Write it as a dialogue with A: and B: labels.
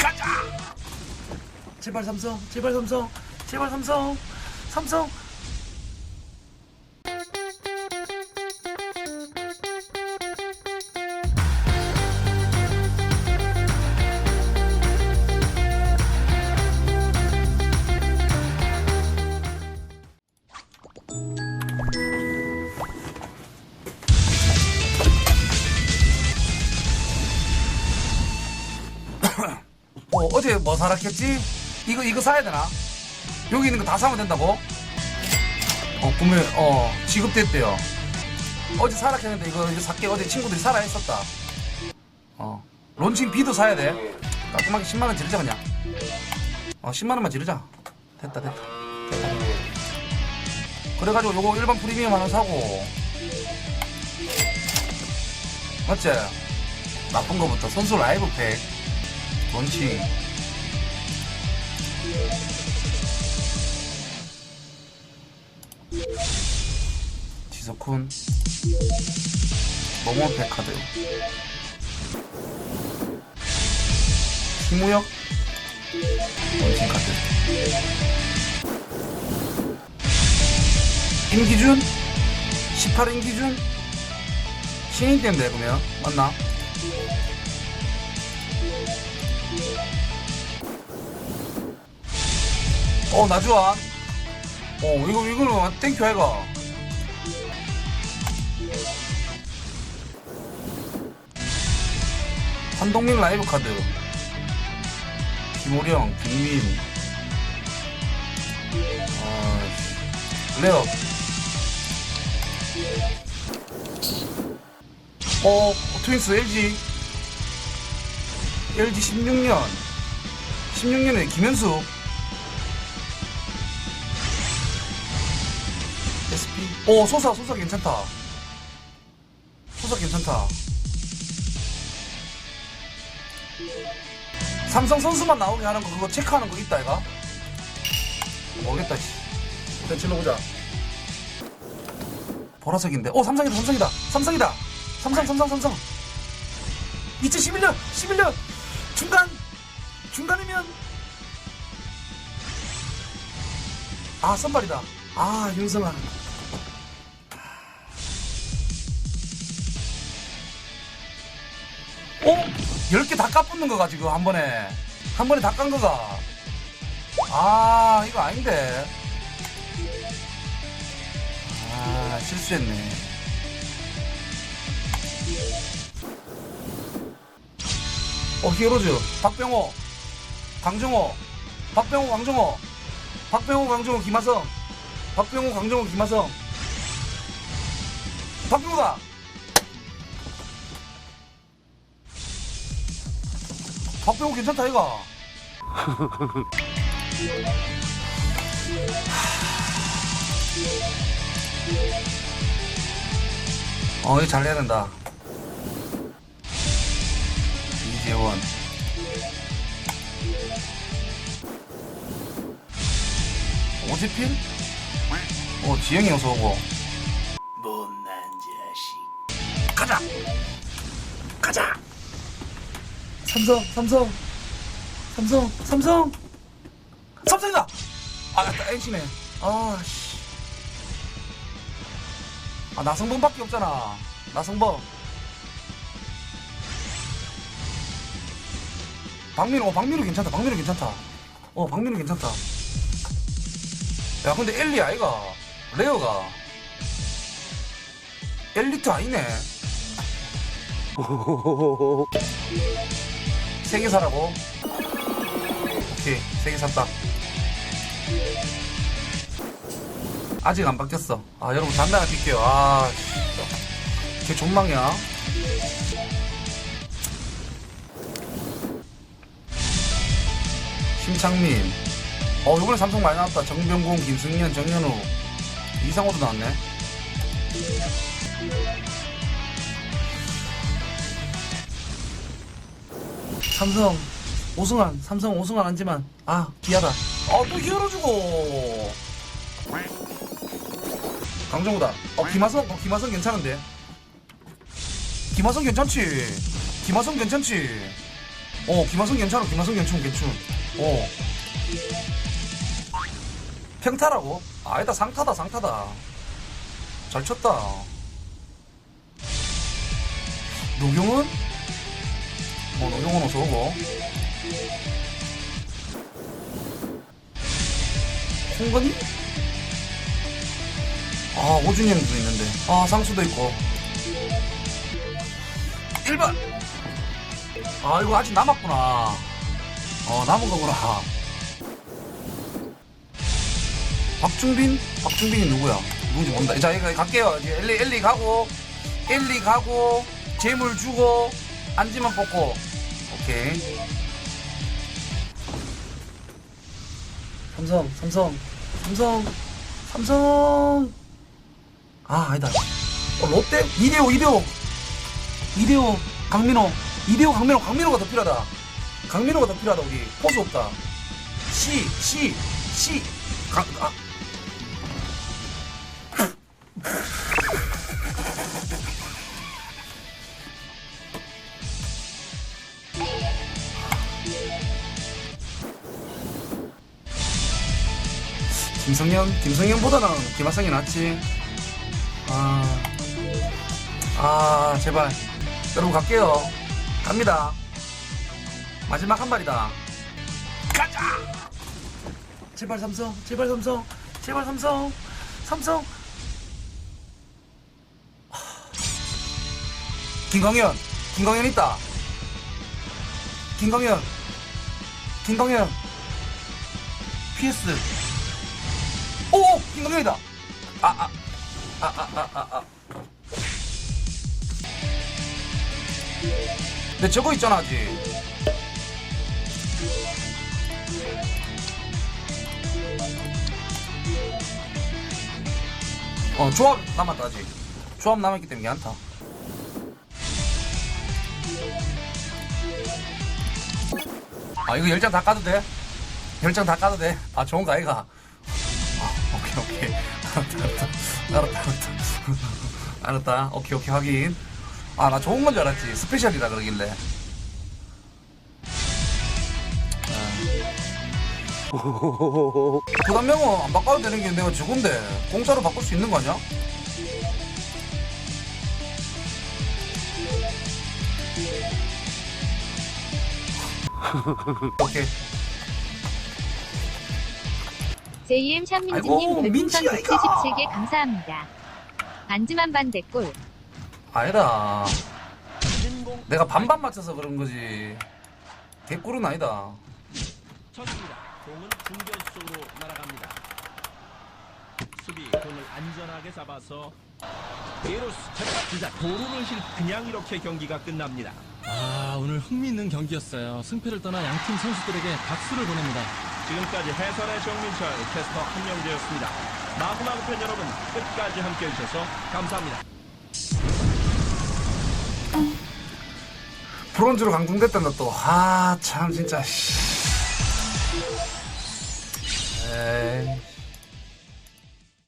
A: 가자! 제발 삼성 제발 삼성 제발 삼성 삼성 사라켰지? 이거 이거 사야 되나? 여기 있는 거 다 사면 된다고? 어 구매 어 지급됐대요. 어제 사라켰는데 이거 이거 살게 어제 친구들이 사라 했었다. 어 론칭 비도 사야 돼. 깔끔하게 10만 원 지르자 그냥. 어 10만 원만 지르자. 됐다 됐다. 됐다. 그래가지고 요거 일반 프리미엄 하나 사고. 맞지? 나쁜 거부터 선수 라이브 팩. 론칭 지석훈 모모팩 카드 김우혁 론칭 카드 임기준? 18 임기준? 신인 때문에 그러면 맞나? 어, 나주환. 어, 이거, 이거는 땡큐 아이가. 한동민 라이브 카드. 김호령, 김민. 아, 레어. 어, 트윈스 LG. LG 16년. 16년에 김현수. 오, 소사, 소사 괜찮다. 소사 괜찮다. 삼성 선수만 나오게 하는 거, 그거 체크하는 거 있다, 이가? 모르겠다, 씨. 일단 질러보자. 보라색인데. 오, 삼성이다, 삼성이다. 삼성이다. 삼성, 삼성, 삼성. 2011년, 11년. 중간. 중간이면. 아, 선발이다. 아, 윤성아. 어? 10개 다 까붙는 거가 지금 한 번에? 한 번에 다 깐 거가? 아 이거 아닌데. 아 실수했네. 어 히어로즈 박병호 강정호 박병호 강정호 박병호 강정호 김하성 박병호 강정호 김하성. 박병호다 박병호 괜찮다 이가 어 이거 잘 내야 된다. 이재원. 오지필? 어 지영이 어서 오고. 못난 자식. 가자! 가자 삼성, 삼성, 삼성, 삼성, 삼성이다. 아, 나 NC네. 아, 씨. 아, 나성범밖에 없잖아. 나성범. 박민우, 어, 박민우 괜찮다. 박민우 괜찮다. 어, 박민우 괜찮다. 야, 근데 엘리 아이가 레어가 엘리트 아니네. 세개 사라고? 오케이, 세 개 샀다. 아직 안 바뀌었어. 아, 여러분, 단단히 뛸게요. 아, 씨. 걔 존망이야. 심창민. 어, 이번에 삼성 많이 나왔다. 정병곤, 김승현, 정현우. 이상호도 나왔네. 삼성 오승환 삼성 오승환 안지만 아 기아다. 아또 히어로 주고. 강정우다. 어 김하성 어 김하성 괜찮은데. 김하성 괜찮지. 김하성 괜찮지. 어 김하성 괜찮아. 김하성 괜찮 괜찮 어. 평타라고? 아니다 상타다 상타다. 잘 쳤다. 노경은? 어 노경은 어서 오고. 홍건이? 아 오준이 형도 있는데. 아 상수도 있고. 1번 아 이거 아직 남았구나. 어 남은 거구나. 박준빈? 박준빈이 누구야? 누군지 모른다. 자 이거 갈게요. 이제 엘리 엘리 가고 엘리 가고 재물 주고 안지만 뽑고. 오케이. 삼성 삼성 삼성 삼성. 아 아니다. 어, 롯데? 이대호 이대호. 이대호 강민호. 이대호 강민호. 강민호가 더 필요하다. 강민호가 더 필요하다 우리. 포수 없다. 시시시. 강 아. 김성현 김성현보다는 김하성이 낫지. 아, 아 제발. 여러분 갈게요. 갑니다. 마지막 한 발이다. 가자! 제발 삼성 제발 삼성 제발 삼성 삼성. 하. 김광현 김광현 있다. 김광현 김광현. PS 오 김광현이다. 아 아 아 아 아 아 아. 근데 저거 있잖아 아직. 어 조합 남았다 아직. 조합 남았기 때문에 괜찮다. 아 이거 열장 다 까도 돼? 열장 다 까도 돼? 아 좋은 거 아이가. 아, 오케이 오케이. 알았다 알았다. 알았다 오케이 오케이. 확인. 아 나 좋은 건 줄 알았지. 스페셜이라 그러길래. 부담명은 안 바꿔도 되는 게 내가 저건데 공짜로 바꿀 수 있는 거 아니야? 오케이
B: JM 샴민지님 별풍선
A: 민지야, 이거.
B: 177개 감사합니다. 안지만 반대골.
A: 아니다 내가 반반 맞춰서 그런 거지 개꿀은 아니다
C: 쳤습니다. 공은 중견수 쪽으로 날아갑니다. 수비 공을 안전하게 잡아서 베로스 진짜 도루를 실 그냥 이렇게 경기가 끝납니다.
D: 아 오늘 흥미있는 경기였어요. 승패를 떠나 양팀 선수들에게 박수를 보냅니다.
C: 지금까지 해설의 정민철 캐스터 한명재였습니다. 마구마구 팬 여러분 끝까지 함께 해 주셔서 감사합니다.
A: 브론즈로 강등됐단다 또아 참 진짜 씨. 에이